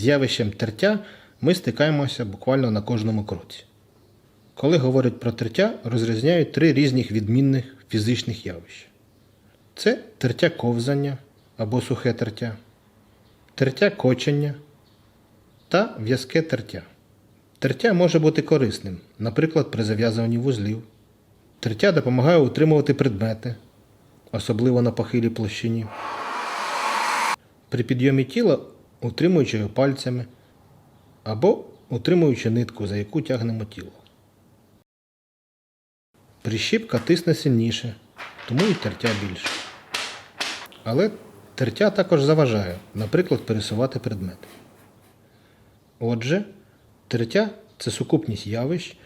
З явищем тертя ми стикаємося буквально на кожному кроці. Коли говорять про тертя, розрізняють три різних відмінних фізичних явища. Це тертя ковзання або сухе тертя, тертя кочення та в'язке тертя. Тертя може бути корисним, наприклад, при зав'язуванні вузлів. Тертя допомагає утримувати предмети, особливо на похилій площині. При підйомі тіла утримуючи його пальцями або утримуючи нитку, за яку тягнемо тіло. Прищіпка тисне сильніше, тому і тертя більше. Але тертя також заважає, наприклад, пересувати предмети. Отже, тертя це сукупність явищ,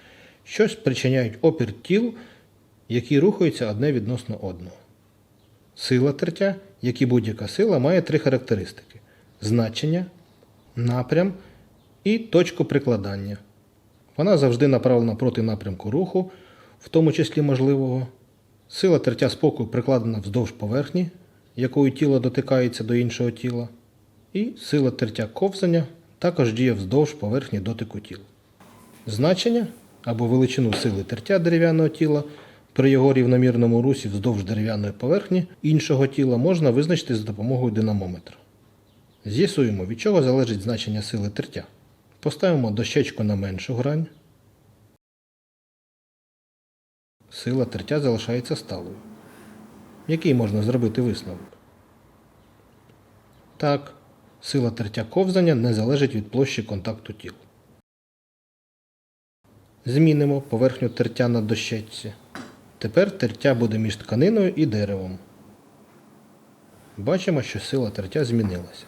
що спричиняють опір тіл, які рухаються одне відносно одного. Сила тертя, як і будь-яка сила, має три характеристики: значення, напрям і точку прикладання. Вона завжди направлена проти напрямку руху, в тому числі можливого. Сила тертя спокою прикладена вздовж поверхні, якою тіло дотикається до іншого тіла. І сила тертя ковзання також діє вздовж поверхні дотику тіла. Значення або величину сили тертя дерев'яного тіла при його рівномірному русі вздовж дерев'яної поверхні іншого тіла можна визначити за допомогою динамометра. З'ясуємо, від чого залежить значення сили тертя. Поставимо дощечку на меншу грань. Сила тертя залишається сталою. Який можна зробити висновок? Так, сила тертя ковзання не залежить від площі контакту тіл. Змінимо поверхню тертя на дощечці. Тепер тертя буде між тканиною і деревом. Бачимо, що сила тертя змінилася.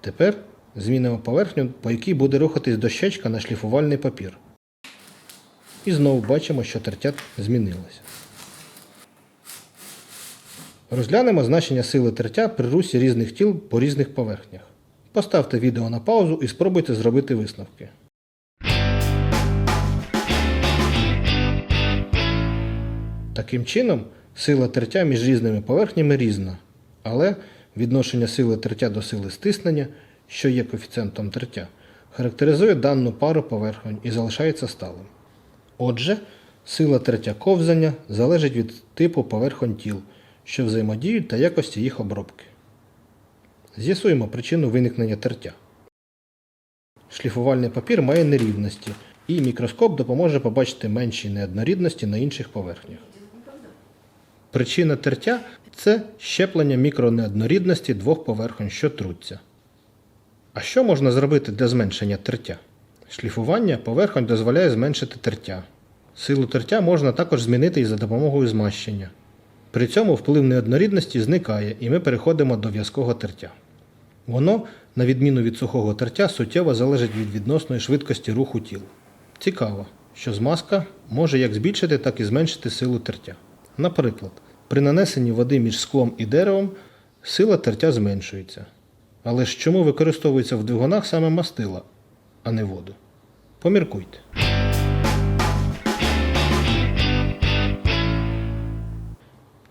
Тепер змінимо поверхню, по якій буде рухатись дощечка на шліфувальний папір. І знову бачимо, що тертя змінилося. Розглянемо значення сили тертя при русі різних тіл по різних поверхнях. Поставте відео на паузу і спробуйте зробити висновки. Таким чином, сила тертя між різними поверхнями різна, але відношення сили тертя до сили стиснення, що є коефіцієнтом тертя, характеризує дану пару поверхонь і залишається сталим. Отже, сила тертя ковзання залежить від типу поверхонь тіл, що взаємодіють та якості їх обробки. З'ясуємо причину виникнення тертя. Шліфувальний папір має нерівності, і мікроскоп допоможе побачити менші неоднорідності на інших поверхнях. Причина тертя це щеплення мікронеоднорідності двох поверхонь, що труться. А що можна зробити для зменшення тертя? Шліфування поверхонь дозволяє зменшити тертя. Силу тертя можна також змінити і за допомогою змащення. При цьому вплив неоднорідності зникає, і ми переходимо до в'язкого тертя. Воно, на відміну від сухого тертя, суттєво залежить від відносної швидкості руху тіл. Цікаво, що змазка може як збільшити, так і зменшити силу тертя. Наприклад, при нанесенні води між склом і деревом сила тертя зменшується. Але ж чому використовується в двигунах саме мастила, а не воду? Поміркуйте.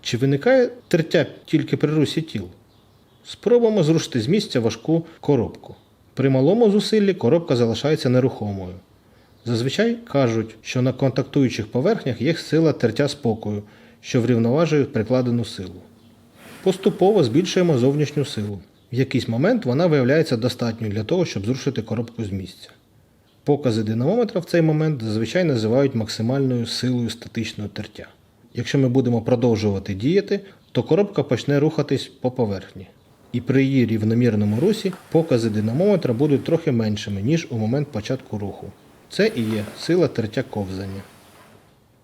Чи виникає тертя тільки при русі тіл? Спробуємо зрушити з місця важку коробку. При малому зусиллі коробка залишається нерухомою. Зазвичай кажуть, що на контактуючих поверхнях є сила тертя спокою, що врівноважує прикладену силу. Поступово збільшуємо зовнішню силу. В якийсь момент вона виявляється достатньою для того, щоб зрушити коробку з місця. Покази динамометра в цей момент зазвичай називають максимальною силою статичного тертя. Якщо ми будемо продовжувати діяти, то коробка почне рухатись по поверхні. І при її рівномірному русі покази динамометра будуть трохи меншими, ніж у момент початку руху. Це і є сила тертя ковзання.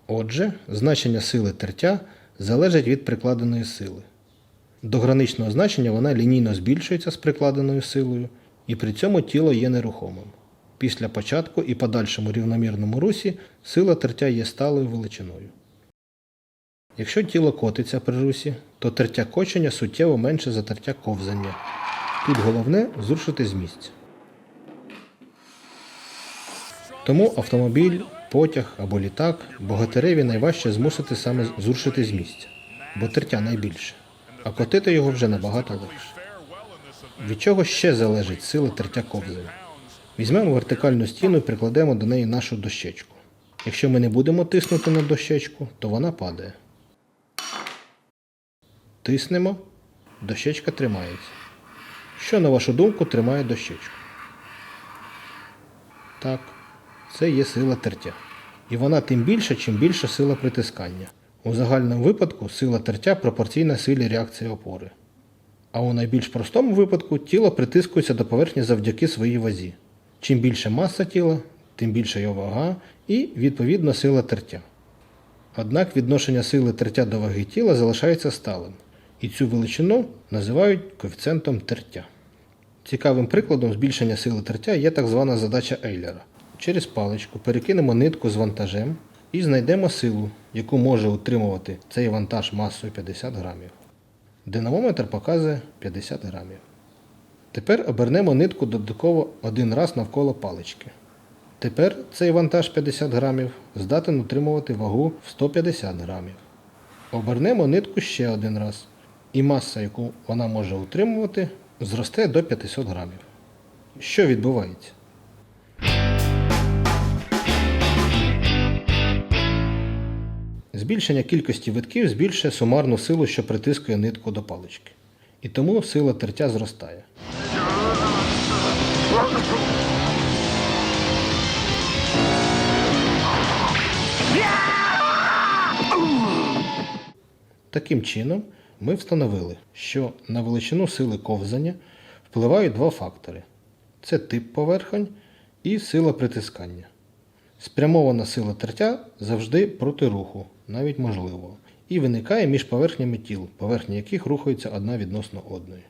Отже, значення сили тертя залежить від прикладеної сили. До граничного значення вона лінійно збільшується з прикладеною силою, і при цьому тіло є нерухомим. Після початку і подальшому рівномірному русі сила тертя є сталою величиною. Якщо тіло котиться при русі, то тертя кочення суттєво менше за тертя ковзання. Тут головне зрушити з місця. Тому автомобіль, потяг або літак богатиреві найважче змусити саме зрушити з місця, бо тертя найбільше, а котити його вже набагато легше. Від чого ще залежить сила тертя ковзання? Візьмемо вертикальну стіну і прикладемо до неї нашу дощечку. Якщо ми не будемо тиснути на дощечку, то вона падає. Тиснемо, дощечка тримається. Що, на вашу думку, тримає дощечку? Так, це є сила тертя. І вона тим більша, чим більша сила притискання. У загальному випадку сила тертя пропорційна силі реакції опори. А у найбільш простому випадку тіло притискується до поверхні завдяки своїй вазі. Чим більше маса тіла, тим більша його вага і, відповідно, сила тертя. Однак відношення сили тертя до ваги тіла залишається сталим, і цю величину називають коефіцієнтом тертя. Цікавим прикладом збільшення сили тертя є так звана задача Ейлера. Через паличку перекинемо нитку з вантажем і знайдемо силу, яку може утримувати цей вантаж масою 50 грамів. Динамометр показує 50 грамів. Тепер обернемо нитку додатково один раз навколо палички. Тепер цей вантаж 50 грамів здатен утримувати вагу в 150 грамів. Обернемо нитку ще один раз, і маса, яку вона може утримувати, зросте до 500 грамів. Що відбувається? Збільшення кількості витків збільшує сумарну силу, що притискує нитку до палички. І тому сила тертя зростає. Таким чином, ми встановили, що на величину сили ковзання впливають два фактори: це тип поверхонь і сила притискання. Спрямована сила тертя завжди проти руху, навіть можливо, і виникає між поверхнями тіл, поверхні яких рухаються одна відносно одної.